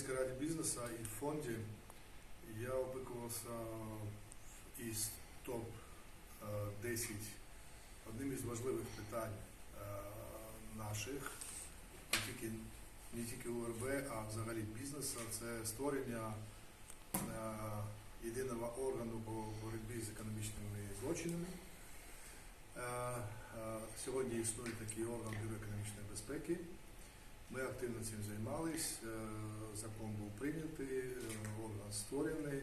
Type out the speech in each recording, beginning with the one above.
Українській раді бізнесу і в фонді я опікувався із топ-10 одним із важливих питань е, наших, не тільки, не тільки УРБ, а взагалі бізнесу, це створення е, єдиного органу по боротьбі з економічними злочинами. Е, е, Сьогодні існує такий орган Бюро економічної безпеки. Ми активно цим займались, е, закон був прийнятий, е, орган створений.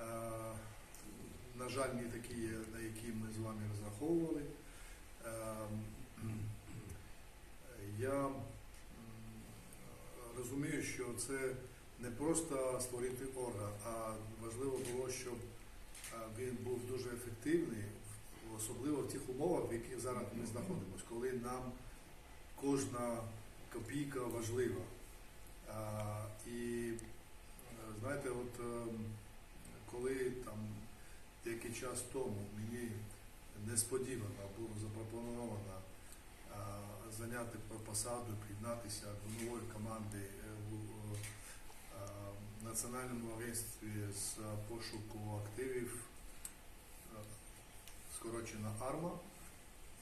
Е, На жаль, не такі, на які ми з вами розраховували. Я розумію, що це не просто створити орган, а важливо було, щоб він був дуже ефективний, особливо в тих умовах, в яких зараз ми знаходимося, коли нам кожна копійка важлива. І е, знаєте, от ем, коли там деякий час тому мені несподівано було запропоновано зайняти посаду, приєднатися до нової команди е, в е, Національному агентстві з пошуку активів, е, скорочена АРМА,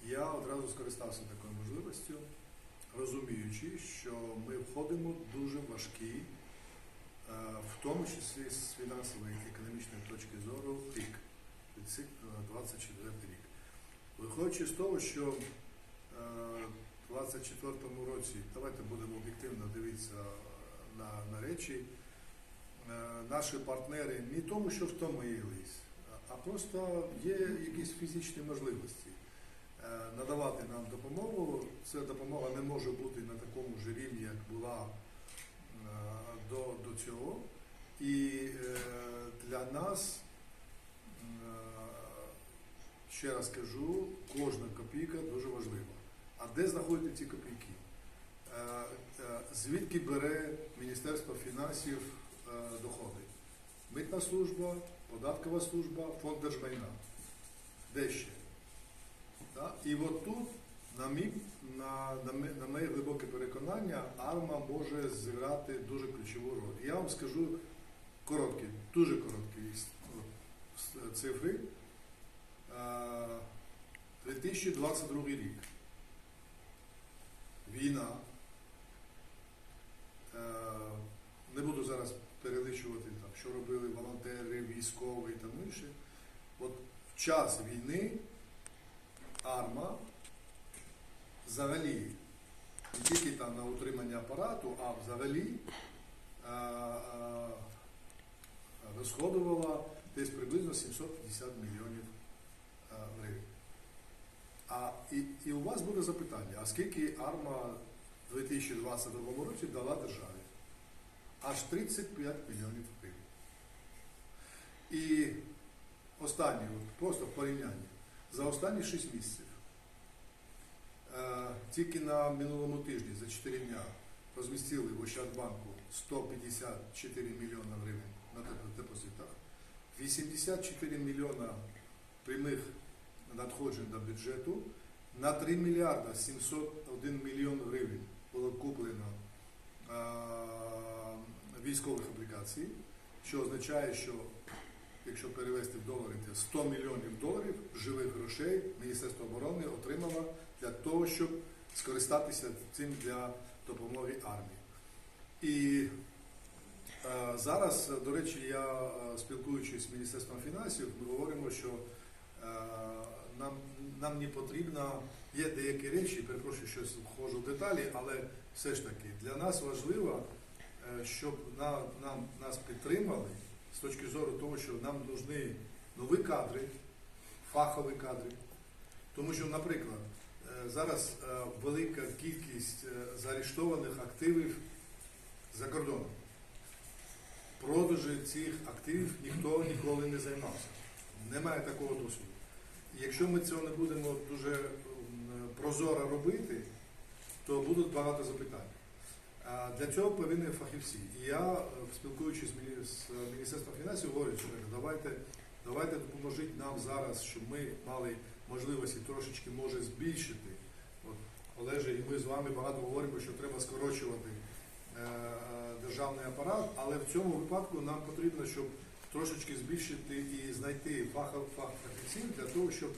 я одразу скористався такою можливістю розуміючи, що ми входимо в дуже важкий, е, в тому числі з фінансової і економічної точки зору, рік, 2024 рік. Виходячи з того, що е, в 2024 році, давайте будемо об'єктивно дивитися на, на речі, е, наші партнери не тому, що втомились, а просто є якісь фізичні можливості е, надавати нам допомогу. Ця допомога не може бути на такому ж рівні, як була е, до, до цього. І е, для нас, е, ще раз кажу, кожна копійка дуже важлива. А де знаходити ці копійки? Звідки бере Міністерство фінансів доходи? Митна служба, податкова служба, фонд держмайна. Де ще? І от тут, на, мій, на, на, на моє глибоке переконання, АРМА може зіграти дуже ключову роль. Я вам скажу короткі, дуже короткі с- цифри. Е, 2022 рік. Війна. Е, Не буду зараз перелічувати, що робили волонтери, військові і тому інше. От в час війни арма взагалі не тільки там на утримання апарату, а взагалі е, е, розходувала десь приблизно 750 мільйонів е, гривень. А і, і у вас буде запитання, а скільки арма в 2022 році дала державі? Аж 35 мільйонів гривень. І останнє, просто в порівнянні, за останні 6 місяців. Е, тільки на минулому тижні за 4 дня розмістили в Ощадбанку 154 мільйона гривень на депозитах, 84 мільйона прямих надходжень до бюджету, на 3 мільярда 701 мільйон гривень було куплено е, військових облігацій, що означає, що якщо перевести в долари, 100 мільйонів доларів живих грошей Міністерство оборони отримало для того, щоб скористатися цим для допомоги армії. І е, зараз, до речі, я е, спілкуючись з Міністерством фінансів, ми говоримо, що е, нам, нам не потрібно, є деякі речі, перепрошую, що входжу в деталі, але все ж таки для нас важливо, е, щоб на, нам, нас підтримали з точки зору того, що нам нужні нові кадри, фахові кадри. Тому що, наприклад, е, зараз е, велика кількість е, заарештованих активів за кордоном. Продажі цих активів ніхто ніколи не займався. Немає такого досвіду. Якщо ми цього не будемо дуже прозоро робити, то будуть багато запитань. Для цього повинні фахівці. І я, е, спілкуючись з Міністерством фінансів, говорю, що давайте, давайте допоможіть нам зараз, щоб ми мали можливості трошечки може збільшити. От, Олеже, і ми з вами багато говоримо, що треба скорочувати е, е, державний апарат, але в цьому випадку нам потрібно, щоб трошечки збільшити і знайти фахов- фахівців для того, щоб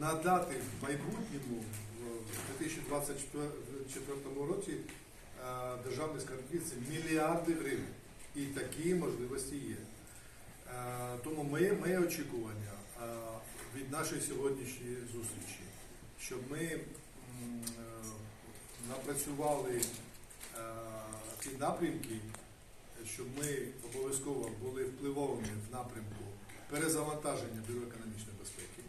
надати в майбутньому в 2024 році е, державній скарбниці мільярди гривень. І такі можливості є. Тому моє, моє очікування від нашої сьогоднішньої зустрічі, щоб ми напрацювали ті напрямки, щоб ми обов'язково були впливовими в напрямку перезавантаження Бюро економічної безпеки.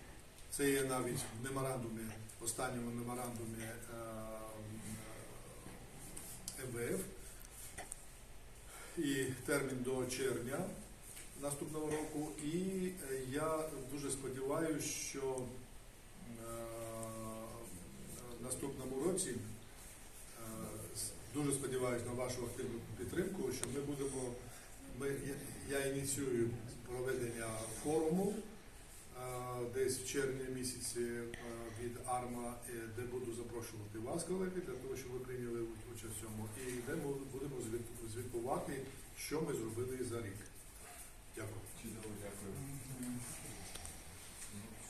Це є навіть в меморандумі, останньому меморандумі МВФ. І термін до червня наступного року. І е, я дуже сподіваюся, що е, в наступному році е, дуже сподіваюся на вашу активну підтримку, що ми будемо. Ми, я, ініціюю проведення форуму е, десь в червні місяці е, від АРМА, е, де запрошувати вас, колеги, для того, щоб ви прийняли участь в цьому. І де ми будемо звітувати, що ми зробили за рік. Дякую. Чудово, дякую.